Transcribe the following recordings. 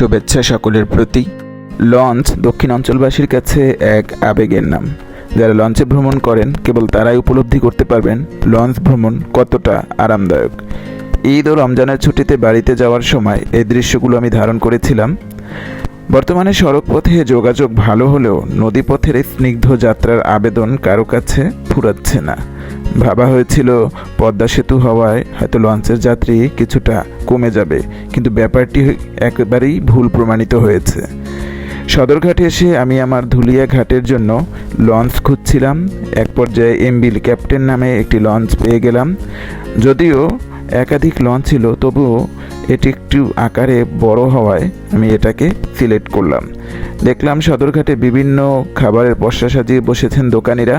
শুভেচ্ছা সকলের প্রতি। লঞ্চ দক্ষিণ অঞ্চলবাসীর কাছে এক আবেগের নাম। যারা লঞ্চে ভ্রমণ করেন, কেবল তারাই উপলব্ধি করতে পারবেন লঞ্চ ভ্রমণ কতটা আরামদায়ক। ঈদ ও রমজানের ছুটিতে বাড়িতে যাওয়ার সময় এই দৃশ্যগুলো আমি ধারণ করেছিলাম। বর্তমানে সড়কপথে যোগাযোগ ভালো হলেও নদীপথের এই স্নিগ্ধ যাত্রার আবেদন কারও কাছে ফুরাচ্ছে না। ভাবা হয়েছিল, পদ্মা সেতু হওয়ায় হয়তো লঞ্চের যাত্রী কিছুটা কমে যাবে, কিন্তু ব্যাপারটি একেবারেই ভুল প্রমাণিত হয়েছে। সদরঘাটে এসে আমি আমার ধুলিয়া ঘাটের জন্য লঞ্চ খুঁজছিলাম। এক পর্যায়ে এমবিল ক্যাপ্টেন নামে একটি লঞ্চ পেয়ে গেলাম। যদিও একাধিক লঞ্চ ছিল, তবুও এটি একটু আকারে বড় হওয়ায় আমি এটাকে সিলেক্ট করলাম। দেখলাম সদরঘাটে বিভিন্ন খাবারের পশা সাজিয়ে বসেছেন দোকানিরা।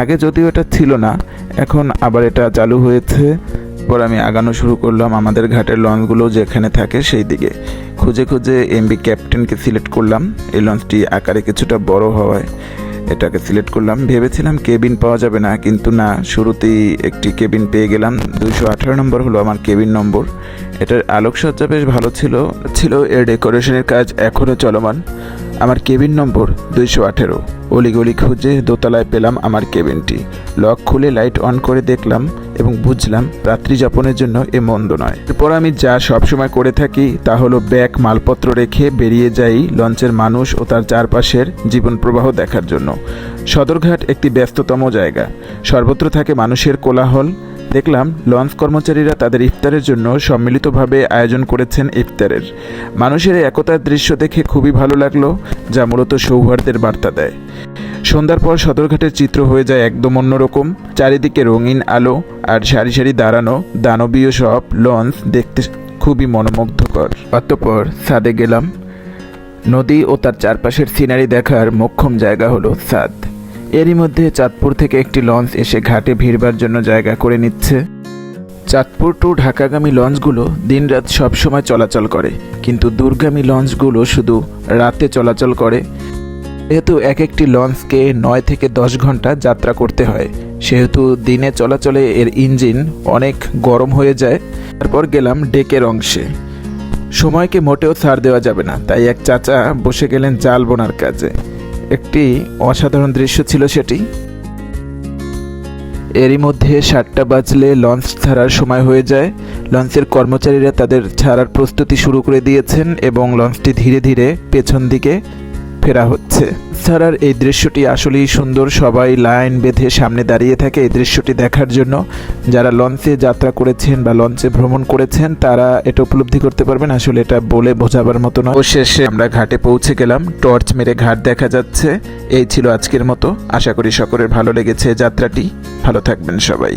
আগে যদিও এটা ছিল না, এখন আবার এটা চালু হয়েছে। পর আমি আগানো শুরু করলাম আমাদের ঘাটের লঞ্চগুলো যেখানে থাকে সেই দিকে। খুঁজে খুঁজে এমবি ক্যাপ্টেনকে সিলেক্ট করলাম। এই লঞ্চটি আকারে কিছুটা বড় হওয়ায় এটাকে সিলেক্ট করলাম। ভেবেছিলাম কেবিন পাওয়া যাবে না, কিন্তু না, শুরুতেই একটি কেবিন পেয়ে গেলাম। দুশো আঠারো নম্বর হলো আমার কেবিন নম্বর। এটার আলোকসজ্জা বেশ ভালো ছিল ছিল, এর ডেকোরেশনের কাজ এখনও চলমান। আমার কেবিন নম্বর দুইশো আঠেরো। অলিগলি খুঁজে দোতলায় পেলাম আমার কেবিনটি। লক খুলে লাইট অন করে দেখলাম এবং বুঝলাম রাত্রি যাপনের জন্য এ মন্দ নয়। এরপর আমি যা সবসময় করে থাকি তা হলো ব্যাগ, মালপত্র রেখে বেরিয়ে যাই লঞ্চের মানুষ ও তার চারপাশের জীবন প্রবাহ দেখার জন্য। সদরঘাট একটি ব্যস্ততম জায়গা। সর্বত্র থাকে মানুষের কোলাহল। দেখলাম লঞ্চ কর্মচারীরা তাদের ইফতারের জন্য সম্মিলিতভাবে আয়োজন করেছেন ইফতারের। মানুষের একতার দৃশ্য দেখে খুবই ভালো লাগল, যা মূলত সৌহার্দ্যের বার্তা দেয়। সন্ধ্যার পর সদরঘাটের চিত্র হয়ে যায় একদম অন্যরকম। চারিদিকে রঙিন আলো আর সারি সারি দাঁড়ানো দানবীয় সব লঞ্চ দেখতে খুবই মনোমুগ্ধকর। অতঃপর সাদে গেলাম। নদী ও তার চারপাশের সিনারি দেখার মোক্ষম জায়গা হলো সাদ। এরই মধ্যে চাঁদপুর থেকে একটি লঞ্চ এসে ঘাটে ভিড়বার জন্য জায়গা করে নিচ্ছে। চাঁদপুর টু ঢাকাগামী লঞ্চগুলো দিনরাত সবসময় চলাচল করে, কিন্তু দূরগামী লঞ্চগুলো শুধু রাতে চলাচল করে যেহেতু এক একটি লঞ্চকে নয় থেকে দশ ঘণ্টা যাত্রা করতে হয়, সেহেতু দিনে চলাচলে এর ইঞ্জিন অনেক গরম হয়ে যায়। তারপর গেলাম ডেকের অংশে। সময়কে মোটেও ছাড় দেওয়া যাবে না, তাই এক চাচা বসে গেলেন জাল বোনার কাজে। একটি অসাধারণ দৃশ্য ছিল সেটি। এরই মধ্যে সাতটা বাজলে লঞ্চ ছাড়ার সময় হয়ে যায়। লঞ্চের কর্মচারীরা তাদের ছাড়ার প্রস্তুতি শুরু করে দিয়েছেন এবং লঞ্চটি ধীরে ধীরে পেছন দিকে ফেরা হচ্ছে। ছাড়ার এই দৃশ্যটি আসলেই সুন্দর। সবাই লাইন বেঁধে সামনে দাঁড়িয়ে থাকে এই দৃশ্যটি দেখার জন্য। যারা লঞ্চে যাত্রা করেছেন বা লঞ্চে ভ্রমণ করেছেন, তারা এটা উপলব্ধি করতে পারবেন। আসলে এটা বলে বোঝাবার মতো নয়। শেষে আমরা ঘাটে পৌঁছে গেলাম। টর্চ মেরে ঘাট দেখা যাচ্ছে। এই ছিল আজকের মতো। আশা করি সকলের ভালো লেগেছে যাত্রাটি। ভালো থাকবেন সবাই।